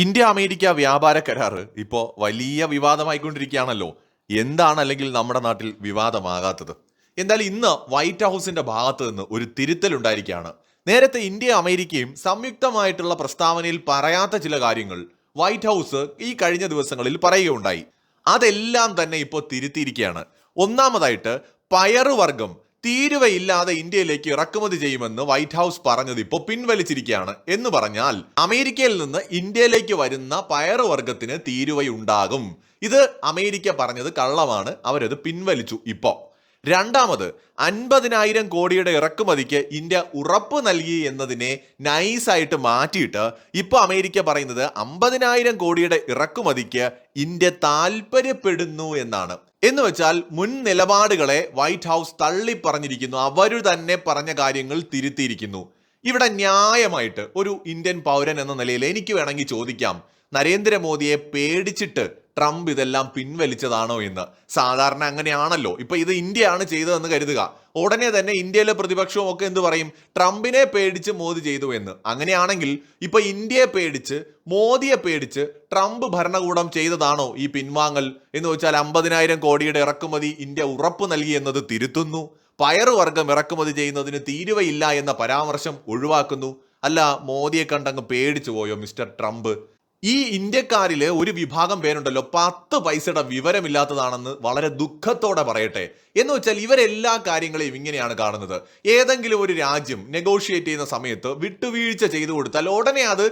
India America വ്യാപാര കരാർ ഇപ്പോൾ വലിയ വിവാദമായിക്കൊണ്ടിരിക്കുകയാണല്ലോ. എന്താണ് അല്ലെങ്കിൽ നമ്മുടെ നാട്ടിൽ വിവാദമാകാത്തത്? എന്തായാലും ഇന്ന് വൈറ്റ് ഹൗസിന്റെ ഭാഗത്ത് നിന്ന് ഒരു തിരുത്തൽ തിരുത്തലുണ്ടായിരിക്കുകയാണ് നേരത്തെ ഇന്ത്യ അമേരിക്കയും സംയുക്തമായിട്ടുള്ള പ്രസ്താവനയിൽ പറയാത്ത ചില കാര്യങ്ങൾ വൈറ്റ് ഹൗസ് ഈ കഴിഞ്ഞ ദിവസങ്ങളിൽ പറയുകയുണ്ടായി. അതെല്ലാം തന്നെ ഇപ്പോൾ തിരുത്തിയിരിക്കുകയാണ്. ഒന്നാമതായിട്ട് പയറുവർഗം തീരുവയില്ലാതെ ഇന്ത്യയിലേക്ക് ഇറക്കുമതി ചെയ്യുമെന്ന് വൈറ്റ് ഹൗസ് പറഞ്ഞത് ഇപ്പോൾ പിൻവലിച്ചിരിക്കുകയാണ്. എന്ന് പറഞ്ഞാൽ അമേരിക്കയിൽ നിന്ന് ഇന്ത്യയിലേക്ക് വരുന്ന പയറുവർഗത്തിന് തീരുവയുണ്ടാകും. ഇത് അമേരിക്ക പറഞ്ഞത് കള്ളമാണ്. അവരത് പിൻവലിച്ചു ഇപ്പോൾ. രണ്ടാമത് അൻപതിനായിരം കോടിയുടെ ഇറക്കുമതിക്ക് ഇന്ത്യ ഉറപ്പ് നൽകി എന്നതിനെ നൈസായിട്ട് മാറ്റിയിട്ട് ഇപ്പോൾ അമേരിക്ക പറയുന്നത് അമ്പതിനായിരം കോടിയുടെ ഇറക്കുമതിക്ക് ഇന്ത്യ താല്പര്യപ്പെടുന്നു എന്നാണ്. എന്ന് വെച്ചാൽ മുൻ നിലപാടുകളെ വൈറ്റ് ഹൗസ് തള്ളി പറഞ്ഞിരിക്കുന്നു അവർ തന്നെ പറഞ്ഞ കാര്യങ്ങൾ തിരുത്തിയിരിക്കുന്നു. ഇവിടെ ന്യായമായിട്ട് ഒരു ഇന്ത്യൻ പൗരൻ എന്ന നിലയിൽ എനിക്ക് വേണമെങ്കിൽ ചോദിക്കാം. നരേന്ദ്രമോദിയെ പേടിച്ചിട്ട് ട്രംപ് ഇതെല്ലാം പിൻവലിച്ചതാണോ എന്ന്. സാധാരണ അങ്ങനെയാണല്ലോ. ഇപ്പൊ ഇത് ഇന്ത്യയാണ് ചെയ്തതെന്ന് കരുതുക. ഉടനെ തന്നെ ഇന്ത്യയിലെ പ്രതിപക്ഷവും ഒക്കെ എന്ത് പറയും? ട്രംപിനെ പേടിച്ച് മോദി ചെയ്തു എന്ന്. അങ്ങനെയാണെങ്കിൽ ഇപ്പൊ ഇന്ത്യയെ പേടിച്ച് മോദിയെ പേടിച്ച് ട്രംപ് ഭരണകൂടം ചെയ്തതാണോ ഈ പിൻവാങ്ങൽ? എന്ന് വെച്ചാൽ അമ്പതിനായിരം കോടിയുടെ ഇറക്കുമതി ഇന്ത്യ ഉറപ്പ് നൽകി എന്നത് തിരുത്തുന്നു. പയറുവർഗം ഇറക്കുമതി ചെയ്യുന്നതിന് തീരുവയില്ല എന്ന പരാമർശം ഒഴിവാക്കുന്നു. അല്ല മോദിയെ കണ്ടങ്ങ് പേടിച്ചു പോയോ മിസ്റ്റർ ട്രംപ്? ഈ ഇന്ത്യക്കാരിൽ ഒരു വിഭാഗം പേരുണ്ടല്ലോ. പത്ത് പൈസയുടെ വിവരമില്ലാത്തതാണെന്ന് വളരെ ദുഃഖത്തോടെ പറയട്ടെ. എന്ന് വെച്ചാൽ ഇവരെല്ലാ കാര്യങ്ങളെയും ഇങ്ങനെയാണ് കാണുന്നത്. ഏതെങ്കിലും ഒരു രാജ്യം നെഗോഷിയേറ്റ് ചെയ്യുന്ന സമയത്ത് വിട്ടുവീഴ്ച ചെയ്തു കൊടുത്താൽ ഉടനെ അത്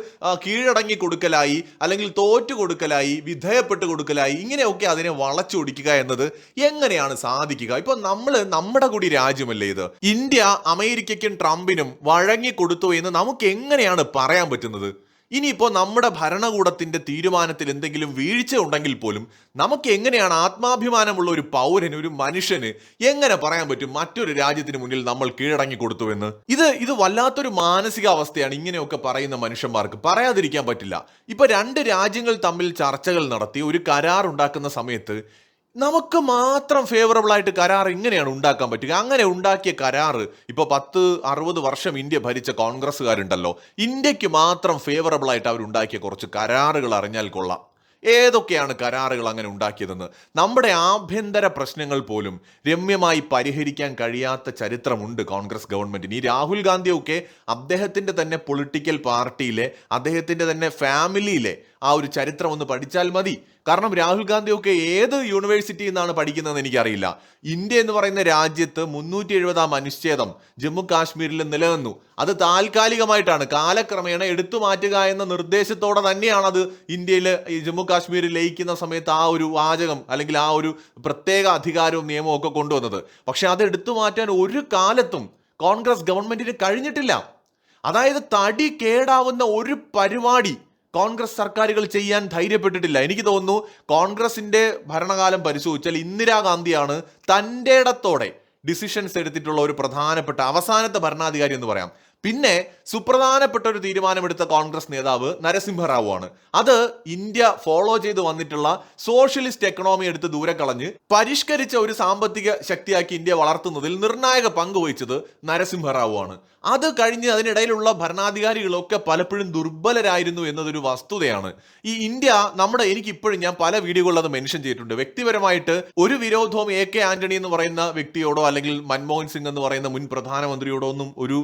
കീഴടങ്ങി കൊടുക്കലായി അല്ലെങ്കിൽ തോറ്റു കൊടുക്കലായി വിധേയപ്പെട്ട് കൊടുക്കലായി ഇങ്ങനെയൊക്കെ അതിനെ വളച്ചൊടിക്കുക എന്നത് എങ്ങനെയാണ് സാധിക്കുക? ഇപ്പൊ നമ്മൾ നമ്മുടെ കൂടി രാജ്യമല്ലേ ഇത്? ഇന്ത്യ അമേരിക്കയ്ക്കും ട്രംപിനും വഴങ്ങി കൊടുത്തു എന്ന് നമുക്ക് എങ്ങനെയാണ് പറയാൻ പറ്റുന്നത്? ഇനിയിപ്പോൾ നമ്മുടെ ഭരണകൂടത്തിന്റെ തീരുമാനത്തിൽ എന്തെങ്കിലും വീഴ്ച ഉണ്ടെങ്കിൽ പോലും നമുക്ക് എങ്ങനെയാണ് ആത്മാഭിമാനമുള്ള ഒരു പൗരന് ഒരു മനുഷ്യന് എങ്ങനെ പറയാൻ പറ്റും? മറ്റൊരു രാജ്യത്തിന് മുന്നിൽ നമ്മൾ കീഴടങ്ങി കൊടുത്തുവെന്ന് ഇത് ഇത് വല്ലാത്തൊരു മാനസികാവസ്ഥയാണ് ഇങ്ങനെയൊക്കെ പറയുന്ന മനുഷ്യന്മാർക്ക്. പറയാതിരിക്കാൻ പറ്റില്ല. ഇപ്പൊ രണ്ട് രാജ്യങ്ങൾ തമ്മിൽ ചർച്ചകൾ നടത്തി ഒരു കരാർ ഉണ്ടാക്കുന്ന സമയത്ത് നമുക്ക് മാത്രം ഫേവറബിൾ ആയിട്ട് കരാർ ഇങ്ങനെയാണ് ഉണ്ടാക്കാൻ പറ്റുക. അങ്ങനെ ഉണ്ടാക്കിയ കരാർ ഇപ്പൊ പത്ത് അറുപത് വർഷം ഇന്ത്യ ഭരിച്ച കോൺഗ്രസ്സുകാരുണ്ടല്ലോ. ഇന്ത്യയ്ക്ക് മാത്രം ഫേവറബിൾ ആയിട്ട് അവർ ഉണ്ടാക്കിയ കുറച്ച് കരാറുകൾ അറിഞ്ഞാൽ കൊള്ളാം. ഏതൊക്കെയാണ് കരാറുകൾ അങ്ങനെ ഉണ്ടാക്കിയതെന്ന്? നമ്മുടെ ആഭ്യന്തര പ്രശ്നങ്ങൾ പോലും രമ്യമായി പരിഹരിക്കാൻ കഴിയാത്ത ചരിത്രമുണ്ട് കോൺഗ്രസ് ഗവൺമെന്റിന്. ഈ രാഹുൽ ഗാന്ധിയൊക്കെ അദ്ദേഹത്തിന്റെ തന്നെ പൊളിറ്റിക്കൽ പാർട്ടിയിലെ അദ്ദേഹത്തിന്റെ തന്നെ ഫാമിലിയിലെ ആ ഒരു ചരിത്രം ഒന്ന് പഠിച്ചാൽ മതി. കാരണം രാഹുൽ ഗാന്ധിയൊക്കെ ഏത് യൂണിവേഴ്സിറ്റിയിൽ നിന്നാണ് പഠിക്കുന്നതെന്ന് എനിക്കറിയില്ല. ഇന്ത്യ എന്ന് പറയുന്ന രാജ്യത്ത് മുന്നൂറ്റി എഴുപതാം അനുച്ഛേദം ജമ്മു കാശ്മീരിൽ നിലനിന്നു. അത് താൽക്കാലികമായിട്ടാണ്. കാലക്രമേണ എടുത്തു മാറ്റുക എന്ന നിർദ്ദേശത്തോടെ തന്നെയാണ് അത് ഇന്ത്യയിൽ ഈ ജമ്മു കാശ്മീരിൽ ലയിക്കുന്ന സമയത്ത് ആ ഒരു വാചകം അല്ലെങ്കിൽ ആ ഒരു പ്രത്യേക അധികാരവും നിയമവും ഒക്കെ കൊണ്ടുവന്നത്. പക്ഷെ അത് എടുത്തു മാറ്റാൻ ഒരു കാലത്തും കോൺഗ്രസ് ഗവൺമെന്റിന് കഴിഞ്ഞിട്ടില്ല. അതായത് തടി കേടാവുന്ന ഒരു പരിപാടി കോൺഗ്രസ് സർക്കാരുകൾ ചെയ്യാൻ ധൈര്യപ്പെട്ടിട്ടില്ല. എനിക്ക് തോന്നുന്നു കോൺഗ്രസിന്റെ ഭരണകാലം പരിശോധിച്ചാൽ ഇന്ദിരാഗാന്ധിയാണ് തന്റെ ഇടത്തോടെ ഡിസിഷൻസ് എടുത്തിട്ടുള്ള ഒരു പ്രധാനപ്പെട്ട അവസാനത്തെ ഭരണാധികാരി എന്ന് പറയാം. പിന്നെ സുപ്രധാനപ്പെട്ട ഒരു തീരുമാനമെടുത്ത കോൺഗ്രസ് നേതാവ് നരസിംഹറാവു ആണ് അത് ഇന്ത്യ ഫോളോ ചെയ്ത് വന്നിട്ടുള്ള സോഷ്യലിസ്റ്റ് എക്കണോമി എടുത്ത് ദൂരെ കളഞ്ഞ് പരിഷ്കരിച്ച ഒരു സാമ്പത്തിക ശക്തിയാക്കി ഇന്ത്യ വളർത്തുന്നതിൽ നിർണായക പങ്ക് വഹിച്ചത് നരസിംഹറാവു ആണ് അത് കഴിഞ്ഞ് അതിനിടയിലുള്ള ഭരണാധികാരികളൊക്കെ പലപ്പോഴും ദുർബലരായിരുന്നു എന്നതൊരു വസ്തുതയാണ്. ഈ ഇന്ത്യ നമ്മുടെ എനിക്ക് ഇപ്പോഴും ഞാൻ പല വീഡിയോകളിൽ അത് മെൻഷൻ ചെയ്തിട്ടുണ്ട്. വ്യക്തിപരമായിട്ട് ഒരു വിരോധവും എ കെ ആന്റണി എന്ന് പറയുന്ന വ്യക്തിയോടോ അല്ലെങ്കിൽ മൻമോഹൻ സിംഗ് എന്ന് പറയുന്ന മുൻ പ്രധാനമന്ത്രിയോടോ ഒന്നും ഒരു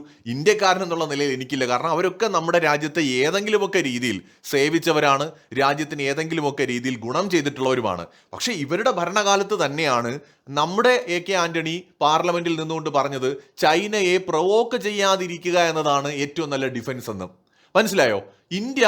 ഇന്ത്യക്കാരൻ എന്നുള്ള നിലയിൽ എനിക്കില്ല. കാരണം അവരൊക്കെ നമ്മുടെ രാജ്യത്തെ ഏതെങ്കിലുമൊക്കെ രീതിയിൽ സേവിച്ചവരാണ് രാജ്യത്തിന് ഏതെങ്കിലുമൊക്കെ രീതിയിൽ ഗുണം ചെയ്തിട്ടുള്ളവരുമാണ്. പക്ഷേ ഇവരുടെ ഭരണകാലത്ത് തന്നെയാണ് നമ്മുടെ എ കെ ആന്റണി പാർലമെന്റിൽ നിന്നുകൊണ്ട് പറഞ്ഞത് ചൈനയെ പ്രവോക്ക് ചെയ്യാതിരിക്കുക എന്നതാണ് ഏറ്റവും നല്ല ഡിഫൻസ് എന്ന്. മനസ്സിലായോ? ഇന്ത്യ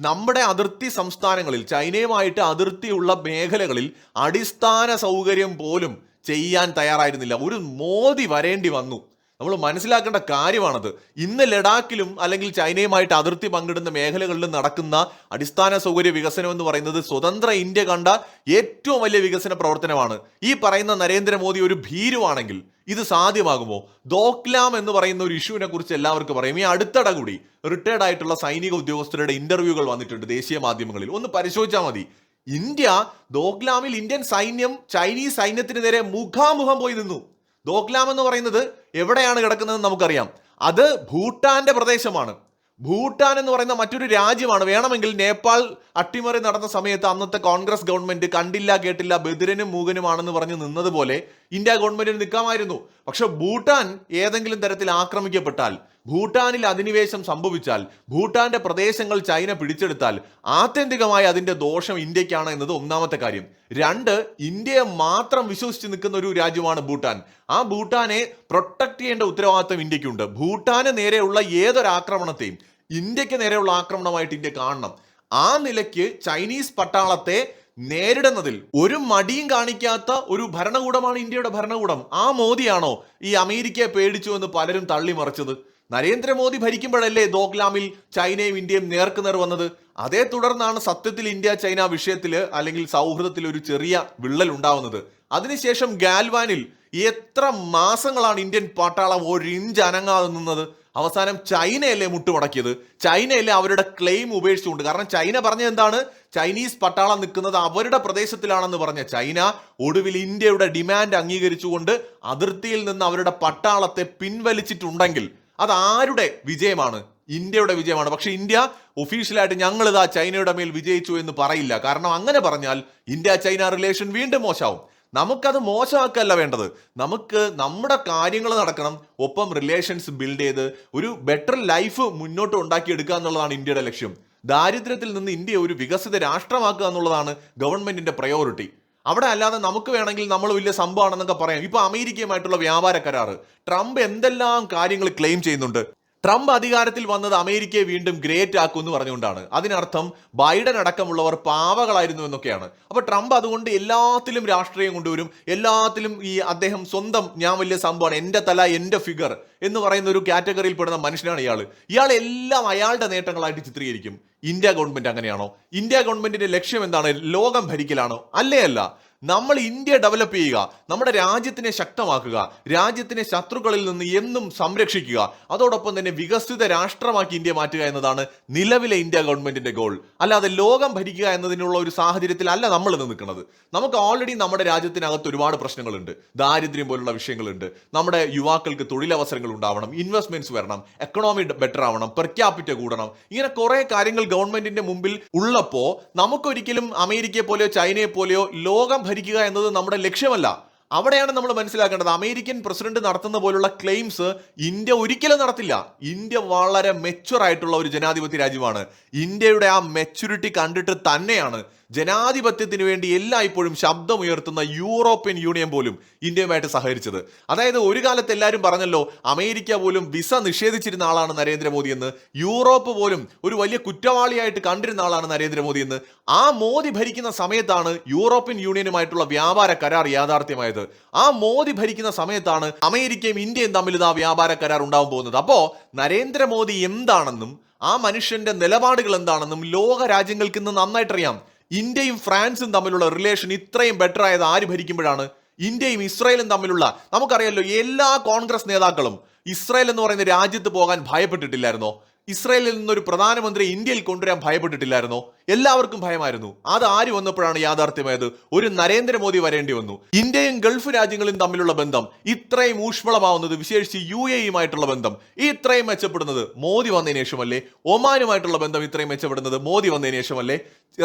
നമ്മുടെ അതിർത്തി സംസ്ഥാനങ്ങളിൽ ചൈനയുമായിട്ട് അതിർത്തിയുള്ള മേഖലകളിൽ അടിസ്ഥാന സൗകര്യം പോലും ചെയ്യാൻ തയ്യാറായിരുന്നില്ല. ഒരു മോദി വരേണ്ടി വന്നു. നമ്മൾ മനസ്സിലാക്കേണ്ട കാര്യമാണത്. ഇന്ന് ലഡാക്കിലും അല്ലെങ്കിൽ ചൈനയുമായിട്ട് അതിർത്തി പങ്കിടുന്ന മേഖലകളിലും നടക്കുന്ന അടിസ്ഥാന സൗകര്യ വികസനം എന്ന് പറയുന്നത് സ്വതന്ത്ര ഇന്ത്യ കണ്ട ഏറ്റവും വലിയ വികസന പ്രവർത്തനമാണ്. ഈ പറയുന്ന നരേന്ദ്രമോദി ഒരു ഭീരുവാണെങ്കിൽ ഇത് സാധ്യമാകുമോ? ദോക്ലാം എന്ന് പറയുന്ന ഒരു ഇഷ്യൂവിനെ കുറിച്ച് എല്ലാവർക്കും പറയും ഈ അടുത്തിടെ കൂടി റിട്ടയർഡ് ആയിട്ടുള്ള സൈനിക ഉദ്യോഗസ്ഥരുടെ ഇന്റർവ്യൂകൾ വന്നിട്ടുണ്ട് ദേശീയ മാധ്യമങ്ങളിൽ. ഒന്ന് പരിശോധിച്ചാൽ മതി. ഇന്ത്യ ദോക്ലാമിൽ ഇന്ത്യൻ സൈന്യം ചൈനീസ് സൈന്യത്തിന് നേരെ മുഖാമുഖം പോയി നിന്നു. ദോക്ലാം എന്ന് പറയുന്നത് എവിടെയാണ് കിടക്കുന്നതെന്ന് നമുക്കറിയാം. അത് ഭൂട്ടാന്റെ പ്രദേശമാണ്. ഭൂട്ടാൻ എന്ന് പറയുന്ന മറ്റൊരു രാജ്യമാണ്. വേണമെങ്കിൽ നേപ്പാൾ അട്ടിമറി നടന്ന സമയത്ത് അന്നത്തെ കോൺഗ്രസ് ഗവൺമെന്റ് കണ്ടില്ല കേട്ടില്ല ബദിരനും മൂകനുമാണെന്ന് പറഞ്ഞ് നിന്നതുപോലെ ഇന്ത്യ ഗവൺമെന്റിന് നിൽക്കാമായിരുന്നു. പക്ഷെ ഭൂട്ടാൻ ഏതെങ്കിലും തരത്തിൽ ആക്രമിക്കപ്പെട്ടാൽ ഭൂട്ടാനിൽ അധിനിവേശം സംഭവിച്ചാൽ ഭൂട്ടാന്റെ പ്രദേശങ്ങൾ ചൈന പിടിച്ചെടുത്താൽ ആത്യന്തികമായി അതിന്റെ ദോഷം ഇന്ത്യക്കാണ് എന്നത് ഒന്നാമത്തെ കാര്യം. രണ്ട് ഇന്ത്യയെ മാത്രം വിശ്വസിച്ച് നിൽക്കുന്ന ഒരു രാജ്യമാണ് ഭൂട്ടാൻ. ആ ഭൂട്ടാനെ പ്രൊട്ടക്ട് ചെയ്യേണ്ട ഉത്തരവാദിത്തം ഇന്ത്യക്കുണ്ട്. ഭൂട്ടാന് നേരെയുള്ള ഏതൊരാക്രമണത്തെയും ഇന്ത്യയ്ക്ക് നേരെയുള്ള ആക്രമണമായിട്ട് ഇന്ത്യ കാണണം. ആ നിലയ്ക്ക് ചൈനീസ് പട്ടാളത്തെ നേരിടുന്നതിൽ ഒരു മടിയും കാണിക്കാത്ത ഒരു ഭരണകൂടമാണ് ഇന്ത്യയുടെ ഭരണകൂടം. ആ മോദിയാണോ ഈ അമേരിക്കയെ പേടിച്ചു എന്ന് പലരും തള്ളിമറിച്ചത്? നരേന്ദ്രമോദി ഭരിക്കുമ്പോഴല്ലേ ദോക്ലാമിൽ ചൈനയും ഇന്ത്യയും നേർക്കുനേർ വന്നത്? അതേ തുടർന്നാണ് സത്യത്തിൽ ഇന്ത്യ ചൈന വിഷയത്തിൽ അല്ലെങ്കിൽ സൗഹൃദത്തിൽ ഒരു ചെറിയ വിള്ളൽ ഉണ്ടാവുന്നത്. അതിനുശേഷം ഗാൽവാനിൽ എത്ര മാസങ്ങളാണ് ഇന്ത്യൻ പട്ടാളം ഒരു അനങ്ങാതെ നിന്നത്? അവസാനം ചൈനയല്ലേ മുട്ടുമടക്കിയത്? ചൈനയല്ലേ അവരുടെ ക്ലെയിം ഉപേക്ഷിച്ചുകൊണ്ട്? കാരണം ചൈന പറഞ്ഞത് എന്താണ്? ചൈനീസ് പട്ടാളം നിൽക്കുന്നത് അവരുടെ പ്രദേശത്തിലാണെന്ന് പറഞ്ഞ ചൈന ഒടുവിൽ ഇന്ത്യയുടെ ഡിമാൻഡ് അംഗീകരിച്ചുകൊണ്ട് അതിർത്തിയിൽ നിന്ന് അവരുടെ പട്ടാളത്തെ പിൻവലിച്ചിട്ടുണ്ടെങ്കിൽ അത് ആരുടെ വിജയമാണ്? ഇന്ത്യയുടെ വിജയമാണ്. പക്ഷെ ഇന്ത്യ ഒഫീഷ്യലായിട്ട് ഞങ്ങൾ ഇതാ ചൈനയുടെ മേൽ വിജയിച്ചു എന്ന് പറയില്ല. കാരണം അങ്ങനെ പറഞ്ഞാൽ ഇന്ത്യ ചൈന റിലേഷൻ വീണ്ടും മോശമാവും. നമുക്കത് മോശമാക്കല്ല വേണ്ടത്. നമുക്ക് നമ്മുടെ കാര്യങ്ങൾ നടക്കണം. ഒപ്പം റിലേഷൻസ് ബിൽഡ് ചെയ്ത് ഒരു ബെറ്റർ ലൈഫ് മുന്നോട്ട് ഉണ്ടാക്കിയെടുക്കുക എന്നുള്ളതാണ് ഇന്ത്യയുടെ ലക്ഷ്യം. ദാരിദ്ര്യത്തിൽ നിന്ന് ഇന്ത്യ ഒരു വികസിത രാഷ്ട്രമാക്കുക എന്നുള്ളതാണ് ഗവൺമെന്റിന്റെ പ്രയോറിറ്റി അവിടെ അല്ലാതെ നമുക്ക് വേണമെങ്കിൽ നമ്മൾ വലിയ സംഭവമാണെന്നൊക്കെ പറയാം. ഇപ്പൊ അമേരിക്കയുമായിട്ടുള്ള വ്യാപാര കരാറ്. ട്രംപ് എന്തെല്ലാം കാര്യങ്ങൾ ക്ലെയിം ചെയ്യുന്നുണ്ട്? ട്രംപ് അധികാരത്തിൽ വന്നത് അമേരിക്കയെ വീണ്ടും ഗ്രേറ്റ് ആക്കും എന്ന് പറഞ്ഞുകൊണ്ടാണ്. അതിനർത്ഥം ബൈഡൻ അടക്കമുള്ളവർ പാവകളായിരുന്നു എന്നൊക്കെയാണ്. അപ്പൊ ട്രംപ് അതുകൊണ്ട് എല്ലാത്തിലും രാഷ്ട്രീയം കൊണ്ടുവരും. എല്ലാത്തിലും ഈ അദ്ദേഹം സ്വന്തം ഞാൻ വലിയ സംഭവമാണ് എന്റെ തല എന്റെ ഫിഗർ എന്ന് പറയുന്ന ഒരു കാറ്റഗറിയിൽ പെടുന്ന മനുഷ്യനാണ് ഇയാൾ. ഇയാൾ എല്ലാം അയാളുടെ നേട്ടങ്ങളായിട്ട് ചിത്രീകരിക്കും. ഇന്ത്യ ഗവൺമെന്റ് അങ്ങനെയാണോ? ഇന്ത്യ ഗവൺമെന്റിന്റെ ലക്ഷ്യം എന്താണ്? ലോകം ഭരിക്കലാണോ? അല്ലേ അല്ല? നമ്മൾ ഇന്ത്യ ഡെവലപ്പ് ചെയ്യുക നമ്മുടെ രാജ്യത്തിനെ ശക്തമാക്കുക രാജ്യത്തിനെ ശത്രുക്കളിൽ നിന്ന് എന്നും സംരക്ഷിക്കുക അതോടൊപ്പം തന്നെ വികസിത രാഷ്ട്രമാക്കി ഇന്ത്യ മാറ്റുക എന്നതാണ് നിലവിലെ ഇന്ത്യ ഗവൺമെന്റിന്റെ ഗോൾ അല്ലാതെ ലോകം ഭരിക്കുക എന്നതിനുള്ള ഒരു സാഹചര്യത്തിൽ അല്ല നമ്മൾ ഇന്ന് നിൽക്കുന്നത്. നമുക്ക് ഓൾറെഡി നമ്മുടെ രാജ്യത്തിനകത്ത് ഒരുപാട് പ്രശ്നങ്ങളുണ്ട്. ദാരിദ്ര്യം പോലുള്ള വിഷയങ്ങളുണ്ട്. നമ്മുടെ യുവാക്കൾക്ക് തൊഴിലവസരങ്ങൾ ഉണ്ടാവണം ഇൻവെസ്റ്റ്മെന്റ്സ് വരണം എക്കണോമി ബെറ്റർ ആവണം പെർ ക്യാപിറ്റ കൂടണം ഇങ്ങനെ കുറെ കാര്യങ്ങൾ ഗവൺമെന്റിന്റെ മുമ്പിൽ ഉള്ളപ്പോ നമുക്കൊരിക്കലും അമേരിക്കയെ പോലെയോ ചൈനയെ പോലെയോ ലോകം ഭരിക്കുക എന്നത് നമ്മുടെ ലക്ഷ്യമല്ല. അവിടെയാണ് നമ്മൾ മനസ്സിലാക്കേണ്ടത്. അമേരിക്കൻ പ്രസിഡന്റ് നടത്തുന്ന പോലുള്ള ക്ലെയിംസ് ഇന്ത്യ ഒരിക്കലും നടത്തില്ല. ഇന്ത്യ വളരെ മെച്ചുവർ ആയിട്ടുള്ള ഒരു ജനാധിപത്യ രാജ്യമാണ്. ഇന്ത്യയുടെ ആ മെച്ചുരിറ്റി കണ്ടിട്ട് തന്നെയാണ് ജനാധിപത്യത്തിന് വേണ്ടി എല്ലായ്പ്പോഴും ശബ്ദമുയർത്തുന്ന യൂറോപ്യൻ യൂണിയൻ പോലും ഇന്ത്യയുമായിട്ട് സഹകരിച്ചത്. അതായത് ഒരു കാലത്ത് എല്ലാവരും പറഞ്ഞല്ലോ അമേരിക്ക പോലും വിസ നിഷേധിച്ചിരുന്ന ആളാണ് നരേന്ദ്രമോദി എന്ന്. യൂറോപ്പ് പോലും ഒരു വലിയ കുറ്റവാളിയായിട്ട് കണ്ടിരുന്ന ആളാണ് നരേന്ദ്രമോദി എന്ന്. ആ മോദി ഭരിക്കുന്ന സമയത്താണ് യൂറോപ്യൻ യൂണിയനുമായിട്ടുള്ള വ്യാപാര കരാർ യാഥാർത്ഥ്യമായത്. ആ മോദി ഭരിക്കുന്ന സമയത്താണ് അമേരിക്കയും ഇന്ത്യയും തമ്മിൽ ഇതാ വ്യാപാര കരാർ ഉണ്ടാവാൻ പോകുന്നത്. അപ്പോ നരേന്ദ്രമോദി എന്താണെന്നും ആ മനുഷ്യന്റെ നിലപാടുകൾ എന്താണെന്നും ലോക രാജ്യങ്ങൾക്ക് ഇന്ന് നന്നായിട്ടറിയാം. ഇന്ത്യയും ഫ്രാൻസും തമ്മിലുള്ള റിലേഷൻ ഇത്രയും ബെറ്റർ ആയത് ആര് ഭരിക്കുമ്പോഴാണ്? ഇന്ത്യയും ഇസ്രായേലും തമ്മിലുള്ള നമുക്കറിയാലോ എല്ലാ കോൺഗ്രസ് നേതാക്കളും ഇസ്രായേൽ എന്ന് പറയുന്ന രാജ്യത്ത് പോകാൻ ഭയപ്പെട്ടിട്ടില്ലായിരുന്നോ? ഇസ്രായേലിൽ നിന്നൊരു പ്രധാനമന്ത്രി ഇന്ത്യയിൽ കൊണ്ടുവരാൻ ഭയപ്പെട്ടിട്ടില്ലായിരുന്നോ? എല്ലാവർക്കും ഭയമായിരുന്നു. അത് ആര് വന്നപ്പോഴാണ് യാഥാർത്ഥ്യമായത്? ഒരു നരേന്ദ്രമോദി വരേണ്ടി വന്നു. ഇന്ത്യയും ഗൾഫ് രാജ്യങ്ങളും തമ്മിലുള്ള ബന്ധം ഇത്രയും ഊഷ്മളമാവുന്നത് വിശേഷിച്ച് യു എയുമായിട്ടുള്ള ബന്ധം. ഇത്രയും മെച്ചപ്പെടുന്നത് മോദി വന്നതിന് ശേഷമല്ലേ? ഒമാനുമായിട്ടുള്ള ബന്ധം ഇത്രയും മെച്ചപ്പെടുന്നത് മോദി വന്നതിന് ശേഷമല്ലേ?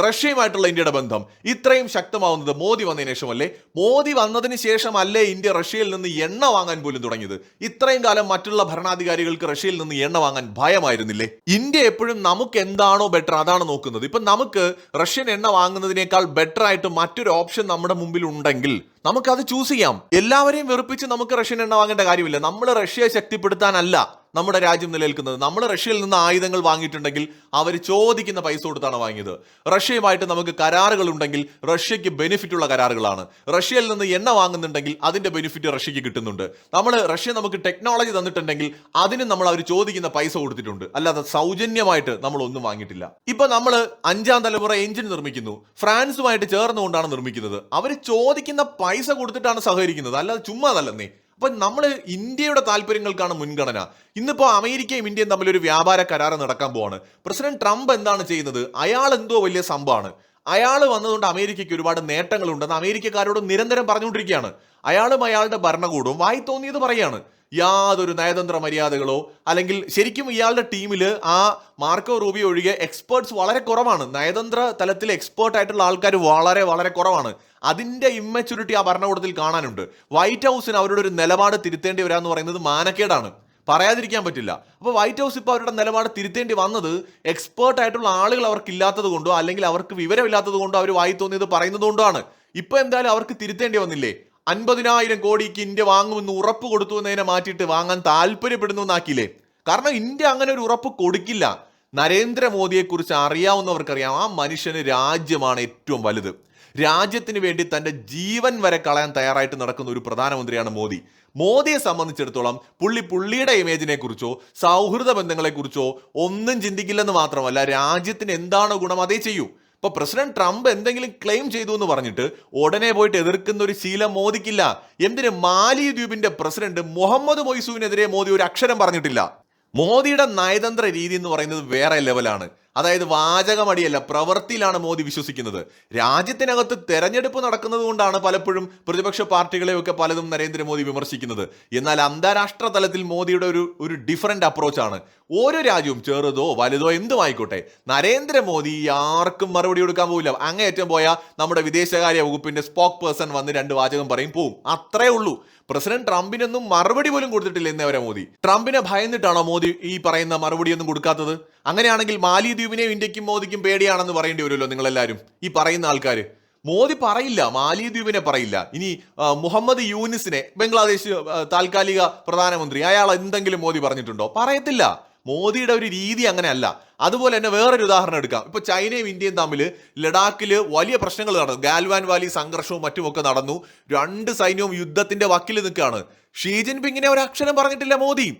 റഷ്യയുമായിട്ടുള്ള ഇന്ത്യയുടെ ബന്ധം ഇത്രയും ശക്തമാവുന്നത് മോദി വന്നതിന് ശേഷമല്ലേ? മോദി വന്നതിന് ശേഷമല്ലേ ഇന്ത്യ റഷ്യയിൽ നിന്ന് എണ്ണ വാങ്ങാൻ പോലും തുടങ്ങിയത്? ഇത്രയും കാലം മറ്റുള്ള ഭരണാധികാരികൾക്ക് റഷ്യയിൽ നിന്ന് എണ്ണ വാങ്ങാൻ ഭയമായിരുന്നില്ലേ? ഇന്ത്യ എപ്പോഴും നമുക്ക് എന്താണോ ബെറ്റർ അതാണ് നോക്കുന്നത്. ഇപ്പൊ നമുക്ക് റഷ്യൻ എണ്ണ വാങ്ങുന്നതിനേക്കാൾ ബെറ്റർ ആയിട്ട് മറ്റൊരു ഓപ്ഷൻ നമ്മുടെ മുമ്പിൽ ഉണ്ടെങ്കിൽ നമുക്കത് ചൂസ് ചെയ്യാം. എല്ലാവരെയും വെറുപ്പിച്ച് നമുക്ക് റഷ്യൻ എണ്ണ വാങ്ങേണ്ട കാര്യമില്ല. നമ്മൾ റഷ്യയെ ശക്തിപ്പെടുത്താനല്ല. നമ്മുടെ രാജ്യം നിലനിൽക്കുന്നത്. നമ്മൾ റഷ്യയിൽ നിന്ന് ആയുധങ്ങൾ വാങ്ങിയിട്ടുണ്ടെങ്കിൽ അവർ ചോദിക്കുന്ന പൈസ കൊടുത്താണ് വാങ്ങിയത്. റഷ്യയുമായിട്ട് നമുക്ക് കരാറുകൾ ഉണ്ടെങ്കിൽ റഷ്യക്ക് ബെനിഫിറ്റ് ഉള്ള കരാറുകളാണ്. റഷ്യയിൽ നിന്ന് എണ്ണ വാങ്ങുന്നുണ്ടെങ്കിൽ അതിന്റെ ബെനിഫിറ്റ് റഷ്യയ്ക്ക് കിട്ടുന്നുണ്ട്. നമ്മൾ റഷ്യ നമുക്ക് ടെക്നോളജി തന്നിട്ടുണ്ടെങ്കിൽ അതിന് നമ്മൾ അവർ ചോദിക്കുന്ന പൈസ കൊടുത്തിട്ടുണ്ട്. അല്ലാതെ സൗജന്യമായിട്ട് നമ്മൾ ഒന്നും വാങ്ങിയിട്ടില്ല. ഇപ്പൊ നമ്മൾ അഞ്ചാം തലമുറ എഞ്ചിൻ നിർമ്മിക്കുന്നു. ഫ്രാൻസുമായിട്ട് ചേർന്നുകൊണ്ടാണ് നിർമ്മിക്കുന്നത്. അവർ ചോദിക്കുന്ന പൈസ കൊടുത്തിട്ടാണ് സഹകരിക്കുന്നത്. അല്ലാതെ ചുമ്മാ നല്ലെന്നേ അപ്പൊ നമ്മൾ ഇന്ത്യയുടെ താല്പര്യങ്ങൾക്കാണ് മുൻഗണന. ഇന്നിപ്പോൾ അമേരിക്കയും ഇന്ത്യയും തമ്മിൽ ഒരു വ്യാപാര കരാർ നടക്കാൻ പോവാണ്. പ്രസിഡന്റ് ട്രംപ് എന്താണ് ചെയ്യുന്നത് അയാൾ എന്തോ വലിയ സംഭവമാണ്. അയാൾ വന്നതുകൊണ്ട് അമേരിക്കയ്ക്ക് ഒരുപാട് നേട്ടങ്ങളുണ്ടെന്ന് അമേരിക്കക്കാരോട് നിരന്തരം പറഞ്ഞുകൊണ്ടിരിക്കുകയാണ്. അയാളും അയാളുടെ ഭരണകൂടവും. വായി തോന്നിയത് പറയാണ്. യാതൊരു നയതന്ത്ര മര്യാദകളോ അല്ലെങ്കിൽ ശരിക്കും ഇയാളുടെ ടീമിൽ ആ മാർക്കോ റൂബി ഒഴികെ എക്സ്പേർട്സ് വളരെ കുറവാണ്. നയതന്ത്ര തലത്തിൽ എക്സ്പേർട്ട് ആയിട്ടുള്ള ആൾക്കാർ വളരെ വളരെ കുറവാണ്. അതിന്റെ ഇമ്മച്യൂരിറ്റി ആ ഭരണകൂടത്തിൽ കാണാനുണ്ട്. വൈറ്റ് ഹൗസിന് അവരുടെ ഒരു നിലപാട് തിരുത്തേണ്ടി വരാന്ന് പറയുന്നത് മാനക്കേടാണ്. പറയാതിരിക്കാൻ പറ്റില്ല. അപ്പോൾ വൈറ്റ് ഹൗസ് ഇപ്പോൾ അവരുടെ നിലപാട് തിരുത്തേണ്ടി വന്നത് എക്സ്പേർട്ട് ആയിട്ടുള്ള ആളുകൾ അവർക്ക് ഇല്ലാത്തത് കൊണ്ടോ അല്ലെങ്കിൽ അവർക്ക് വിവരമില്ലാത്തത് കൊണ്ടോ അവർ വായി തോന്നിയത് പറയുന്നത് കൊണ്ടാണ്. ഇപ്പോൾ എന്തായാലും അവർക്ക് തിരുത്തേണ്ടി വന്നില്ലേ? അൻപതിനായിരം കോടിക്ക് ഇന്ത്യ വാങ്ങുമെന്ന് ഉറപ്പ് കൊടുത്തു എന്നതിനെ മാറ്റിയിട്ട് വാങ്ങാൻ താല്പര്യപ്പെടുന്നു എന്നാക്കിയില്ലേ? കാരണം ഇന്ത്യ അങ്ങനെ ഒരു ഉറപ്പ് കൊടുക്കില്ല. നരേന്ദ്രമോദിയെ കുറിച്ച് അറിയാവുന്നവർക്കറിയാം ആ മനുഷ്യന് രാജ്യമാണ് ഏറ്റവും വലുത്. രാജ്യത്തിന് വേണ്ടി തന്റെ ജീവൻ വരെ കളയാൻ തയ്യാറായിട്ട് നടക്കുന്ന ഒരു പ്രധാനമന്ത്രിയാണ് മോദി. മോദിയെ സംബന്ധിച്ചിടത്തോളം പുള്ളി പുള്ളിയുടെ ഇമേജിനെ കുറിച്ചോ സൗഹൃദ ബന്ധങ്ങളെ കുറിച്ചോ ഒന്നും ചിന്തിക്കില്ലെന്ന് മാത്രമല്ല രാജ്യത്തിന് എന്താണോ ഗുണം അതേ ചെയ്യൂ. ഇപ്പൊ പ്രസിഡന്റ് ട്രംപ് എന്തെങ്കിലും ക്ലെയിം ചെയ്തു എന്ന് പറഞ്ഞിട്ട് ഉടനെ പോയിട്ട് എതിർക്കുന്ന ഒരു ശീലം മോദിക്കില്ല. എന്തിന് മാലി ദ്വീപിന്റെ പ്രസിഡന്റ് മുഹമ്മദ് മൊയ്സുവിനെതിരെ മോദി ഒരു അക്ഷരം പറഞ്ഞിട്ടില്ല. മോദിയുടെ നയതന്ത്ര രീതി എന്ന് പറയുന്നത് വേറെ ലെവലാണ് അതായത് വാചകമടിയല്ല പ്രവൃത്തിയിലാണ് മോദി വിശ്വസിക്കുന്നത്. രാജ്യത്തിനകത്ത് തെരഞ്ഞെടുപ്പ് നടക്കുന്നത് കൊണ്ടാണ് പലപ്പോഴും പ്രതിപക്ഷ പാർട്ടികളെയൊക്കെ പലതും നരേന്ദ്രമോദി വിമർശിക്കുന്നത്. എന്നാൽ അന്താരാഷ്ട്ര തലത്തിൽ മോദിയുടെ ഒരു ഒരു ഡിഫറെന്റ് അപ്രോച്ചാണ് ഓരോ രാജ്യവും ചെറുതോ വലുതോ എന്തും ആയിക്കോട്ടെ നരേന്ദ്രമോദി ആർക്കും മറുപടി കൊടുക്കാൻ പോവില്ല. അങ്ങേയറ്റം പോയാൽ നമ്മുടെ വിദേശകാര്യ വകുപ്പിന്റെ സ്പോക്ക് പേഴ്സൺ വന്ന് രണ്ട് വാചകം പറയും പോവും. അത്രേ ഉള്ളൂ. പ്രസിഡന്റ് ട്രംപിനൊന്നും മറുപടി പോലും കൊടുത്തിട്ടില്ല എന്നവരെ മോദി. ട്രംപിനെ ഭയന്നിട്ടാണോ മോദി ഈ പറയുന്ന മറുപടിയൊന്നും കൊടുക്കാത്തത്? അങ്ങനെയാണെങ്കിൽ മാലിദ്വീപിനെയും ഇന്ത്യക്കും മോദിക്കും പേടിയാണെന്ന് പറയേണ്ടി വരുമല്ലോ നിങ്ങളെല്ലാവരും ഈ പറയുന്ന ആൾക്കാർ മോദി പറയില്ല മാലിദ്വീപിനെ പറയില്ല. ഇനി മുഹമ്മദ് യൂനിസിനെ ബംഗ്ലാദേശ് താൽക്കാലിക പ്രധാനമന്ത്രി അയാൾ എന്തെങ്കിലും മോദി പറഞ്ഞിട്ടുണ്ടോ? പറയത്തില്ല. മോദിയുടെ ഒരു രീതി അങ്ങനെയല്ല. അതുപോലെ തന്നെ വേറൊരു ഉദാഹരണം എടുക്കാം. ഇപ്പൊ ചൈനയും ഇന്ത്യയും തമ്മിൽ ലഡാക്കിൽ വലിയ പ്രശ്നങ്ങൾ നടന്നു. ഗാൽവാൻ വാലി സംഘർഷവും മറ്റുമൊക്കെ നടന്നു. രണ്ട് സൈന്യവും യുദ്ധത്തിന്റെ വക്കിൽ നിൽക്കുകയാണ്. ഷീ ജിൻപിങ്ങിനെ ഒരു അക്ഷരം പറഞ്ഞിട്ടില്ല മോദി.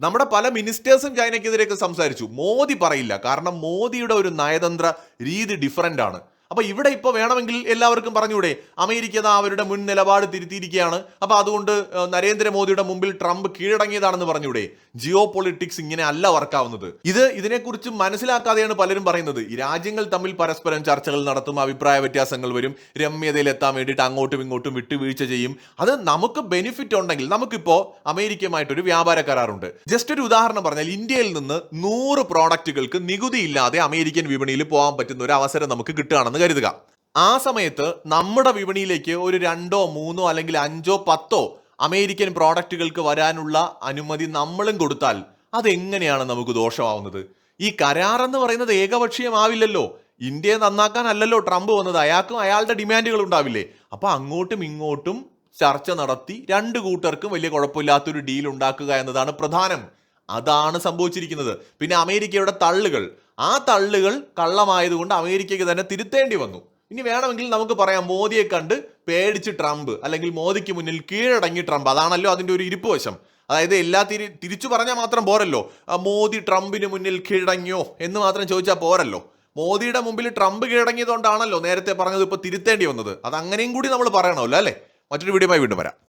നമ്മുടെ പല മിനിസ്റ്റേഴ്സും ചൈനയ്ക്കെതിരെയൊക്കെ സംസാരിച്ചു. മോദി പറയില്ല. കാരണം മോദിയുടെ ഒരു നയതന്ത്ര രീതി ഡിഫറന്റ് ആണ്. അപ്പൊ ഇവിടെ ഇപ്പോൾ വേണമെങ്കിൽ എല്ലാവർക്കും പറഞ്ഞൂടെ അമേരിക്ക അവരുടെ മുൻ നിലപാട് തിരുത്തിയിരിക്കുകയാണ്. അപ്പൊ അതുകൊണ്ട് നരേന്ദ്രമോദിയുടെ മുമ്പിൽ ട്രംപ് കീഴടങ്ങിയതാണെന്ന് പറഞ്ഞൂടെ ജിയോ പൊളിറ്റിക്സ് ഇങ്ങനെ അല്ല വർക്കാവുന്നത്. ഇത് ഇതിനെക്കുറിച്ച് മനസ്സിലാക്കാതെയാണ് പലരും പറയുന്നത്. രാജ്യങ്ങൾ തമ്മിൽ പരസ്പരം ചർച്ചകൾ നടത്തും അഭിപ്രായ വ്യത്യാസങ്ങൾ വരും രമ്യതയിൽ എത്താൻ വേണ്ടിയിട്ട് അങ്ങോട്ടും ഇങ്ങോട്ടും വിട്ടുവീഴ്ച ചെയ്യും. അത് നമുക്ക് ബെനിഫിറ്റ് ഉണ്ടെങ്കിൽ നമുക്കിപ്പോ അമേരിക്കയുമായിട്ടൊരു വ്യാപാര കരാറുണ്ട്. ജസ്റ്റ് ഒരു ഉദാഹരണം പറഞ്ഞാൽ ഇന്ത്യയിൽ നിന്ന് നൂറ് പ്രോഡക്റ്റുകൾക്ക് നികുതി ഇല്ലാതെ അമേരിക്കൻ വിപണിയിൽ പോകാൻ പറ്റുന്ന ഒരു അവസരം നമുക്ക് കിട്ടുകയാണെന്ന് കരുതുക. ആ സമയത്ത് നമ്മുടെ വിപണിയിലേക്ക് ഒരു രണ്ടോ മൂന്നോ അല്ലെങ്കിൽ അഞ്ചോ പത്തോ അമേരിക്കൻ പ്രോഡക്റ്റുകൾക്ക് വരാനുള്ള അനുമതി നമ്മളും കൊടുത്താൽ അതെങ്ങനെയാണ് നമുക്ക് ദോഷമാവുന്നത്? ഈ കരാർ എന്ന് പറയുന്നത് ഏകപക്ഷീയമാവില്ലല്ലോ. ഇന്ത്യയെ നന്നാക്കാനല്ലല്ലോ ട്രംപ് വന്നത്. അയാൾക്കും അയാളുടെ ഡിമാൻഡുകൾ ഉണ്ടാവില്ലേ? അപ്പൊ അങ്ങോട്ടും ഇങ്ങോട്ടും ചർച്ച നടത്തി രണ്ട് കൂട്ടർക്കും വലിയ കുഴപ്പമില്ലാത്തൊരു ഡീൽ ഉണ്ടാക്കുക എന്നതാണ് പ്രധാനം. അതാണ് സംഭവിച്ചിരിക്കുന്നത്. പിന്നെ അമേരിക്കയുടെ തള്ളുകൾ. ആ തള്ളുകൾ കള്ളമായതുകൊണ്ട് അമേരിക്കയ്ക്ക് തന്നെ തിരുത്തേണ്ടി വന്നു. ഇനി വേണമെങ്കിൽ നമുക്ക് പറയാം മോദിയെ കണ്ട് പേടിച്ച് ട്രംപ് അല്ലെങ്കിൽ മോദിക്ക് മുന്നിൽ കീഴടങ്ങി ട്രംപ്. അതാണല്ലോ അതിന്റെ ഒരു ഇരിപ്പ് വശം. അതായത് എല്ലാ തിരി തിരിച്ചു പറഞ്ഞാൽ മാത്രം പോരല്ലോ. മോദി ട്രംപിന് മുന്നിൽ കീഴടങ്ങിയോ എന്ന് മാത്രം ചോദിച്ചാൽ പോരല്ലോ. മോദിയുടെ മുമ്പിൽ ട്രംപ് കീഴടങ്ങിയതുകൊണ്ടാണല്ലോ നേരത്തെ പറഞ്ഞത് ഇപ്പോൾ തിരുത്തേണ്ടി വന്നത്. അത് അങ്ങനെയും കൂടി നമ്മൾ പറയണമല്ലോ അല്ലേ? മറ്റൊരു വീഡിയോയുമായി വീണ്ടും വരാം.